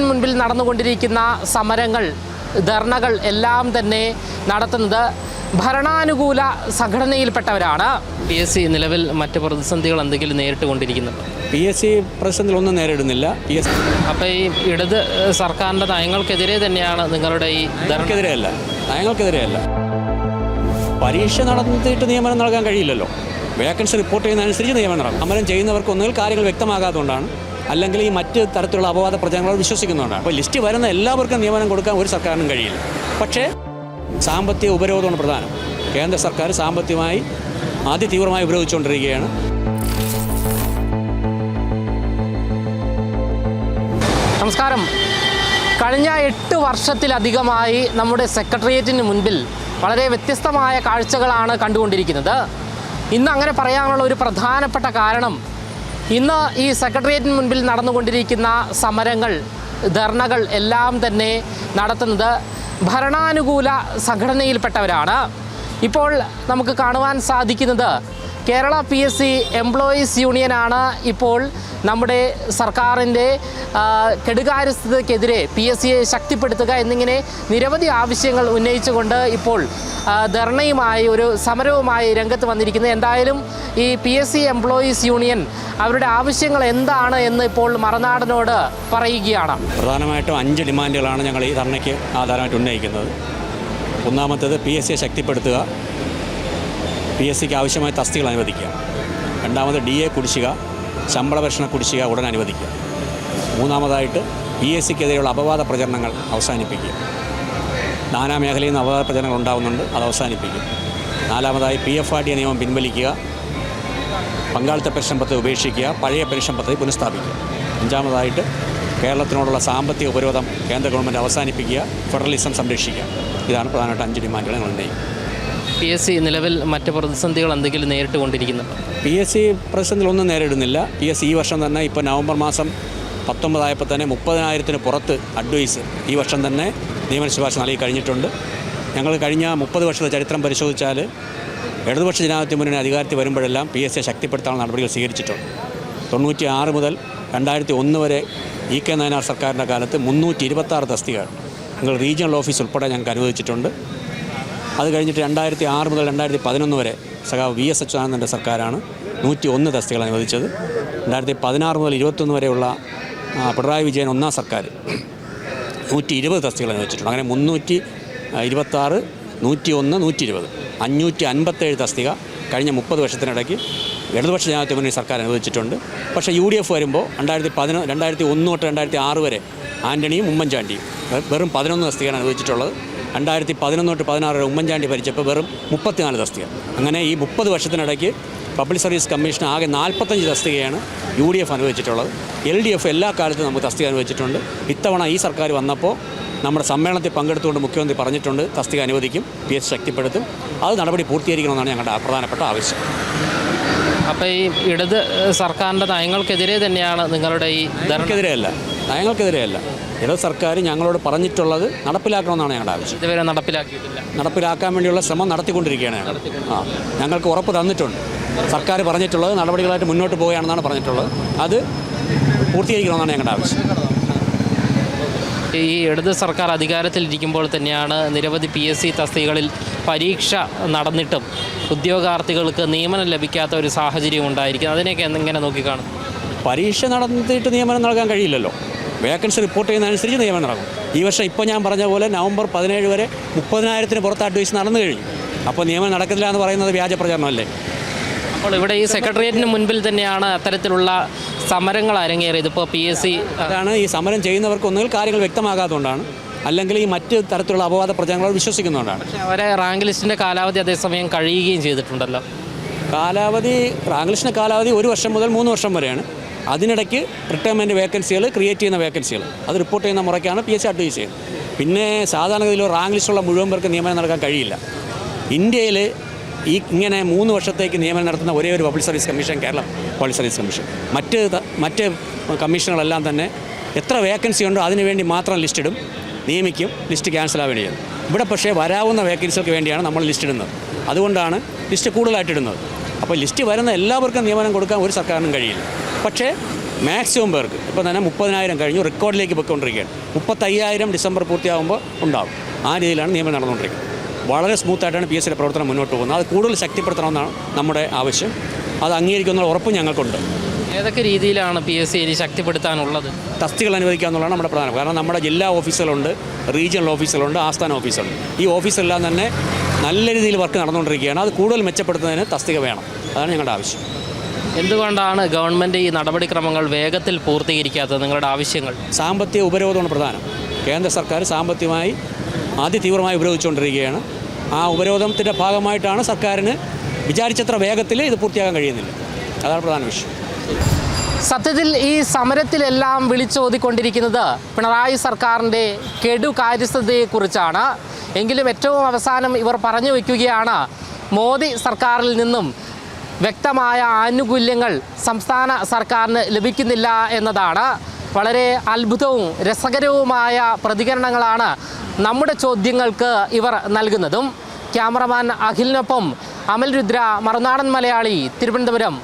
സെക്രട്ടേറിയറ്റിന് മുൻപിൽ നടന്നുകൊണ്ടിരിക്കുന്ന സമരങ്ങൾ ധർണകൾ എല്ലാം തന്നെ നടത്തുന്നത് ഭരണാനുകൂല സംഘടനയിൽപ്പെട്ടവരാണ്. പി എസ് സി നിലവിൽ മറ്റ് പ്രതിസന്ധികൾ എന്തെങ്കിലും നേരിട്ട് കൊണ്ടിരിക്കുന്നുണ്ട് പി എസ് സി പ്രതിസന്ധികളൊന്നും നേരിടുന്നില്ല. പി എസ് അപ്പോൾ ഈ ഇടത് സർക്കാരിന്റെ നയങ്ങൾക്കെതിരെ തന്നെയാണ് നിങ്ങളുടെ ഈ ധർണ നയങ്ങൾക്കെതിരെയല്ല. നയങ്ങൾക്കെതിരെയല്ല. പരീക്ഷ നടത്തിയിട്ട് നിയമനം നൽകാൻ കഴിയില്ലല്ലോ. വേക്കൻസി റിപ്പോർട്ട് ചെയ്യുന്നതനുസരിച്ച് നിയമനം നടക്കും. സമരം ചെയ്യുന്നവർക്ക് ഒന്നുകിൽ കാര്യങ്ങൾ വ്യക്തമാകാത്തതുകൊണ്ടാണ് അല്ലെങ്കിൽ ഈ മറ്റ് തരത്തിലുള്ള അപവാദ പ്രചരണങ്ങൾ വിശ്വസിക്കുന്നതുകൊണ്ടാണ്. അപ്പോൾ ലിസ്റ്റ് വരുന്ന എല്ലാവർക്കും നിയമനം കൊടുക്കാൻ ഒരു സർക്കാരിനും കഴിയില്ല. പക്ഷേ സാമ്പത്തിക ഉപരോധമാണ് പ്രധാനം. കേന്ദ്ര സർക്കാർ സാമ്പത്തികമായി അതിതീവ്രമായി തീവ്രമായി ഉപരോധിച്ചുകൊണ്ടിരിക്കുകയാണ്. നമസ്കാരം. കഴിഞ്ഞ എട്ട് വർഷത്തിലധികമായി നമ്മുടെ സെക്രട്ടേറിയറ്റിന് മുൻപിൽ വളരെ വ്യത്യസ്തമായ കാഴ്ചകളാണ് കണ്ടുകൊണ്ടിരിക്കുന്നത്. ഇന്ന് അങ്ങനെ പറയാനുള്ള ഒരു പ്രധാനപ്പെട്ട കാരണം ഇന്ന് ഈ സെക്രട്ടേറിയറ്റിന് മുൻപിൽ നടന്നുകൊണ്ടിരിക്കുന്ന സമരങ്ങൾ ധർണകൾ എല്ലാം തന്നെ നടത്തുന്നത് ഭരണാനുകൂല സംഘടനയിൽപ്പെട്ടവരാണ്. ഇപ്പോൾ നമുക്ക് കാണുവാൻ സാധിക്കുന്നത് Kerala P S C employees യൂണിയനാണ് ഇപ്പോൾ നമ്മുടെ സർക്കാരിന്റെ കെടുകാര്യസ്ഥതയ്ക്കെതിരെ പി എസ് സിയെ ശക്തിപ്പെടുത്തുക എന്നിങ്ങനെ നിരവധി ആവശ്യങ്ങൾ ഉന്നയിച്ചുകൊണ്ട് ഇപ്പോൾ ധർണയുമായി ഒരു സമരവുമായി രംഗത്ത് വന്നിരിക്കുന്നത്. എന്തായാലും ഈ P S C employees union അവരുടെ ആവശ്യങ്ങൾ എന്താണ് എന്ന് ഇപ്പോൾ മറനാടനോട് പറയുകയാണ്. പ്രധാനമായിട്ടും അഞ്ച് ഡിമാൻഡുകളാണ് ഞങ്ങൾ ഈ ധർണയ്ക്ക് ആധാരമായിട്ട് ഉന്നയിക്കുന്നത്. ഒന്നാമത്തേത് പി എസ് സിയെ ശക്തിപ്പെടുത്തുക. പി എസ് സിക്ക് ആവശ്യമായ തസ്തികൾ അനുവദിക്കുക. രണ്ടാമത് ഡി എ കുടിശ്ശിക. ശമ്പള ഭക്ഷണ കുടിശ്ശിക ഉടൻ അനുവദിക്കുക. മൂന്നാമതായിട്ട് പി എസ് സിക്കെതിരെയുള്ള അപവാദ പ്രചരണങ്ങൾ അവസാനിപ്പിക്കുക. നാനാ മേഖലയിൽ നിന്ന് അപവാദ പ്രചരണങ്ങൾ ഉണ്ടാകുന്നുണ്ട് അത് അവസാനിപ്പിക്കും. നാലാമതായി പി എഫ് ആർ ഡി നിയമം പിൻവലിക്കുക. പങ്കാളിത്ത പെൻഷൻ പദ്ധതി ഉപേക്ഷിക്കുക. പഴയ പെൻഷൻ പദ്ധതി പുനഃസ്ഥാപിക്കുക. അഞ്ചാമതായിട്ട് കേരളത്തിനോടുള്ള സാമ്പത്തിക ഉപരോധം കേന്ദ്ര ഗവൺമെന്റ് അവസാനിപ്പിക്കുക. ഫെഡറലിസം സംരക്ഷിക്കുക. ഇതാണ് പ്രധാനമായിട്ട് അഞ്ച് ഡിമാൻഡുകൾ ഞങ്ങൾ ഉന്നയിക്കുന്നത്. പി എസ് സി നിലവിൽ മറ്റ് പ്രതിസന്ധികൾ എന്തെങ്കിലും നേരിട്ട് കൊണ്ടിരിക്കുന്നുണ്ട് പി എസ് സി പ്രതിസന്ധികളൊന്നും നേരിടുന്നില്ല. പി എസ് സി ഈ വർഷം തന്നെ ഇപ്പോൾ നവംബർ മാസം പത്തൊമ്പതായപ്പോൾ തന്നെ മുപ്പതിനായിരത്തിന് പുറത്ത് അഡ്വൈസ് ഈ വർഷം തന്നെ നിയമന ശുപാർശ നൽകി കഴിഞ്ഞിട്ടുണ്ട്. ഞങ്ങൾ കഴിഞ്ഞ മുപ്പത് വർഷത്തെ ചരിത്രം പരിശോധിച്ചാൽ ഇടതുപക്ഷ ജനാധിപത്യ മുന്നണി അധികാരത്തിൽ വരുമ്പോഴെല്ലാം പി എസ് സിയെ ശക്തിപ്പെടുത്താനുള്ള നടപടികൾ സ്വീകരിച്ചിട്ടുണ്ട്. തൊണ്ണൂറ്റി ആറ് മുതൽ രണ്ടായിരത്തി ഒന്ന് വരെ ഇ കെ നയനാർ സർക്കാരിന്റെ കാലത്ത് മുന്നൂറ്റി ഇരുപത്താറ് തസ്തികകൾ ഞങ്ങൾ റീജിയണൽ ഓഫീസ് ഉൾപ്പെടെ ഞങ്ങൾക്ക് അനുവദിച്ചിട്ടുണ്ട്. അത് കഴിഞ്ഞിട്ട് രണ്ടായിരത്തി ആറ് മുതൽ രണ്ടായിരത്തി പതിനൊന്ന് വരെ സഖാവ് വി എസ് അച്യുതാനന്ദന്റെ സർക്കാരാണ് നൂറ്റി ഒന്ന് തസ്തികൾ അനുവദിച്ചത്. രണ്ടായിരത്തി പതിനാറ് മുതൽ ഇരുപത്തൊന്ന് വരെയുള്ള പിണറായി വിജയൻ ഒന്നാം സർക്കാർ നൂറ്റി ഇരുപത് തസ്തികൾ അനുവദിച്ചിട്ടുണ്ട്. അങ്ങനെ മുന്നൂറ്റി ഇരുപത്താറ് നൂറ്റി ഒന്ന് നൂറ്റി ഇരുപത് അഞ്ഞൂറ്റി അൻപത്തേഴ് തസ്തിക കഴിഞ്ഞ മുപ്പത് വർഷത്തിനിടയ്ക്ക് ഇടതുപക്ഷ ജനാധിപത്യ മുന്നണി സർക്കാർ അനുവദിച്ചിട്ടുണ്ട്. പക്ഷേ യു ഡി എഫ് വരുമ്പോൾ രണ്ടായിരത്തി പതിനൊന്ന് രണ്ടായിരത്തി ഒന്ന് തൊട്ട് രണ്ടായിരത്തി ആറ് വരെ ആന്റണിയും ഉമ്മൻചാണ്ടിയും വെറും പതിനൊന്ന് തസ്തികയാണ് അനുവദിച്ചിട്ടുള്ളത്. രണ്ടായിരത്തി പതിനൊന്ന് തൊട്ട് പതിനാറ് വരെ ഉമ്മൻചാണ്ടി ഭരിച്ചപ്പോൾ വെറും മുപ്പത്തിനാല് തസ്തിക അങ്ങനെ ഈ മുപ്പത് വർഷത്തിനിടയ്ക്ക് പബ്ലിക് സർവീസ് കമ്മീഷൻ ആകെ നാൽപ്പത്തഞ്ച് തസ്തികയാണ് യു ഡി എഫ് അനുവദിച്ചിട്ടുള്ളത്. എൽ ഡി എഫ് എല്ലാ കാലത്തും നമുക്ക് തസ്തിക അനുവദിച്ചിട്ടുണ്ട്. ഇത്തവണ ഈ സർക്കാർ വന്നപ്പോൾ നമ്മുടെ സമ്മേളനത്തിൽ പങ്കെടുത്തുകൊണ്ട് മുഖ്യമന്ത്രി പറഞ്ഞിട്ടുണ്ട് തസ്തിക അനുവദിക്കും പി എസ് ശക്തിപ്പെടുത്തും. അത് നടപടി പൂർത്തീകരിക്കണമെന്നാണ് ഞങ്ങളുടെ പ്രധാനപ്പെട്ട ആവശ്യം. അപ്പോൾ ഈ ഇടത് സർക്കാരിന്റെ നയങ്ങൾക്കെതിരെ തന്നെയാണ് നിങ്ങളുടെ ഈ നയങ്ങൾക്കെതിരെയല്ല നയങ്ങൾക്കെതിരെയല്ല ഇടത് സർക്കാർ ഞങ്ങളോട് പറഞ്ഞിട്ടുള്ളത് നടപ്പിലാക്കണമെന്നാണ് ഞങ്ങളുടെ ആവശ്യം. ഇതുവരെ നടപ്പിലാക്കിയിട്ടില്ല. നടപ്പിലാക്കാൻ വേണ്ടിയുള്ള ശ്രമം നടത്തിക്കൊണ്ടിരിക്കുകയാണ് ഞങ്ങൾ. ആ ഞങ്ങൾക്ക് ഉറപ്പ് തന്നിട്ടുണ്ട്. സർക്കാർ പറഞ്ഞിട്ടുള്ളത് നടപടികളായിട്ട് മുന്നോട്ട് പോവുകയാണെന്നാണ് പറഞ്ഞിട്ടുള്ളത്. അത് പൂർത്തീകരിക്കണമെന്നാണ് ഞങ്ങളുടെ ആവശ്യം. ഈ ഇടത് സർക്കാർ അധികാരത്തിലിരിക്കുമ്പോൾ തന്നെയാണ് നിരവധി പി എസ് സി തസ്തികകളിൽ പരീക്ഷ നടന്നിട്ടും ഉദ്യോഗാർത്ഥികൾക്ക് നിയമനം ലഭിക്കാത്ത ഒരു സാഹചര്യം ഉണ്ടായിരിക്കും അതിനെയൊക്കെ എങ്ങനെ നോക്കിക്കാണും. പരീക്ഷ നടന്നിട്ട് നിയമനം നൽകാൻ കഴിയില്ലല്ലോ. വേക്കൻസി റിപ്പോർട്ട് ചെയ്യുന്നതനുസരിച്ച് നിയമനം നടക്കും. ഈ വർഷം ഇപ്പോൾ ഞാൻ പറഞ്ഞ പോലെ നവംബർ പതിനേഴ് വരെ മുപ്പതിനായിരത്തിന് പുറത്ത് അഡ്വൈസ് നടന്നു കഴിഞ്ഞു. അപ്പോൾ നിയമനം നടക്കില്ല എന്ന് പറയുന്നത് വ്യാജ പ്രചരണമല്ലേ? അപ്പോൾ ഇവിടെ ഈ സെക്രട്ടേറിയറ്റിന് മുൻപിൽ തന്നെയാണ് അത്തരത്തിലുള്ള സമരങ്ങൾ അരങ്ങേറിയത്. ഇപ്പോൾ പി എസ് സി അതാണ് ഈ സമരം ചെയ്യുന്നവർക്ക് ഒന്നുകിൽ കാര്യങ്ങൾ വ്യക്തമാകാത്തതുകൊണ്ടാണ് അല്ലെങ്കിൽ ഈ മറ്റ് തരത്തിലുള്ള അപവാദ പ്രചരണങ്ങൾ വിശ്വസിക്കുന്നതുകൊണ്ടാണ്. അവരെ റാങ്ക് ലിസ്റ്റിന്റെ കാലാവധി അതേസമയം കഴിയുകയും ചെയ്തിട്ടുണ്ടല്ലോ. കാലാവധി റാങ്ക് ലിസ്റ്റിന്റെ കാലാവധി ഒരു വർഷം മുതൽ മൂന്ന് വർഷം വരെയാണ്. അതിനിടയ്ക്ക് റിട്ടയർമെന്റ് വേക്കൻസികൾ ക്രിയേറ്റ് ചെയ്യുന്ന വേക്കൻസികൾ. അത് റിപ്പോർട്ട് ചെയ്യുന്ന മുറയ്ക്കാണ് പി എസ് സി അഡ്വൈസ് ചെയ്യുന്നത്. പിന്നെ സാധാരണഗതിയിൽ റാങ്ക് ലിസ്റ്റുള്ള മുഴുവൻ പേർക്ക് നിയമനം നടക്കാൻ കഴിയില്ല. ഇന്ത്യയിൽ ഈ ഇങ്ങനെ മൂന്ന് വർഷത്തേക്ക് നിയമനം നടത്തുന്ന ഒരേ ഒരു public service commission Kerala public service commission മറ്റ് മറ്റ് കമ്മീഷനുകളെല്ലാം തന്നെ എത്ര വേക്കൻസി ഉണ്ടോ അതിനുവേണ്ടി മാത്രം ലിസ്റ്റ് ഇടും നിയമിക്കും ലിസ്റ്റ് ക്യാൻസൽ ആവുകയും ചെയ്യും. ഇവിടെ പക്ഷേ വരാവുന്ന വേക്കൻസികൾക്ക് വേണ്ടിയാണ് നമ്മൾ ലിസ്റ്റ് ഇടുന്നത്. അതുകൊണ്ടാണ് ലിസ്റ്റ് കൂടുതലായിട്ട് ഇടുന്നത്. അപ്പോൾ ലിസ്റ്റ് വരുന്ന എല്ലാവർക്കും നിയമനം കൊടുക്കാൻ ഒരു സർക്കാരിനും കഴിയില്ല. പക്ഷേ മാക്സിമം പേർക്ക് ഇപ്പോൾ തന്നെ മുപ്പതിനായിരം കഴിഞ്ഞു റെക്കോർഡിലേക്ക് പോയിക്കൊണ്ടിരിക്കുകയാണ്. മുപ്പത്തയ്യായിരം ഡിസംബർ പൂർത്തിയാകുമ്പോൾ ഉണ്ടാകും ആ രീതിയിലാണ് നിയമനം നടന്നുകൊണ്ടിരിക്കുന്നത്. വളരെ സ്മൂത്തായിട്ടാണ് പി എസ് സിയുടെ പ്രവർത്തനം മുന്നോട്ട് പോകുന്നത്. അത് കൂടുതൽ ശക്തിപ്പെടുത്തണമെന്നാണ് നമ്മുടെ ആവശ്യം. അത് അംഗീകരിക്കുന്ന ഉറപ്പ് ഞങ്ങൾക്കുണ്ട്. ഏതൊക്കെ രീതിയിലാണ് പി എസ് സി ഇനി ശക്തിപ്പെടുത്താനുള്ളത്? തസ്തികൾ അനുവദിക്കുക എന്നുള്ളതാണ് നമ്മുടെ പ്രധാനം. കാരണം നമ്മുടെ ജില്ലാ ഓഫീസുകളുണ്ട് റീജിയണൽ ഓഫീസുകളുണ്ട് ആസ്ഥാന ഓഫീസുകളുണ്ട്. ഈ ഓഫീസെല്ലാം തന്നെ നല്ല രീതിയിൽ വർക്ക് നടന്നുകൊണ്ടിരിക്കുകയാണ്. അത് കൂടുതൽ മെച്ചപ്പെടുത്തുന്നതിന് തസ്തിക വേണം. അതാണ് ഞങ്ങളുടെ ആവശ്യം. എന്തുകൊണ്ടാണ് ഗവൺമെന്റ് ഈ നടപടിക്രമങ്ങൾ വേഗത്തിൽ പൂർത്തീകരിക്കാത്തത്? നിങ്ങളുടെ ആവശ്യങ്ങൾ. സാമ്പത്തിക ഉപരോധമാണ് പ്രധാനം. കേന്ദ്ര സർക്കാർ സാമ്പത്തികമായി അതിതീവ്രമായി ഉപരോധിച്ചുകൊണ്ടിരിക്കുകയാണ്. ആ ഉപരോധത്തിന്റെ ഭാഗമായിട്ടാണ് സർക്കാരിന് വിചാരിച്ചത്ര വേഗത്തിൽ ഇത് പൂർത്തിയാക്കാൻ കഴിയുന്നില്ല. അതാണ് പ്രധാന വിഷയം. സത്യത്തിൽ ഈ സമരത്തിലെല്ലാം വിളിച്ചോതിക്കൊണ്ടിരിക്കുന്നത് പിണറായി സർക്കാരിന്റെ കെടുകാര്യസ്ഥതയെക്കുറിച്ചാണ്. എങ്കിലും ഏറ്റവും അവസാനം ഇവർ പറഞ്ഞു വയ്ക്കുകയാണ് മോദി സർക്കാരിൽ നിന്നും വ്യക്തമായ ആനുകൂല്യങ്ങൾ സംസ്ഥാന സർക്കാരിന് ലഭിക്കുന്നില്ല എന്നതാണ് വളരെ അത്ഭുതവും രസകരവുമായ പ്രതികരണങ്ങളാണ് നമ്മുടെ ചോദ്യങ്ങൾക്ക് ഇവർ നൽകുന്നതും. ക്യാമറമാൻ അഖിലിനൊപ്പം അമൽ രുദ്ര മറുനാടൻ മലയാളി തിരുവനന്തപുരം.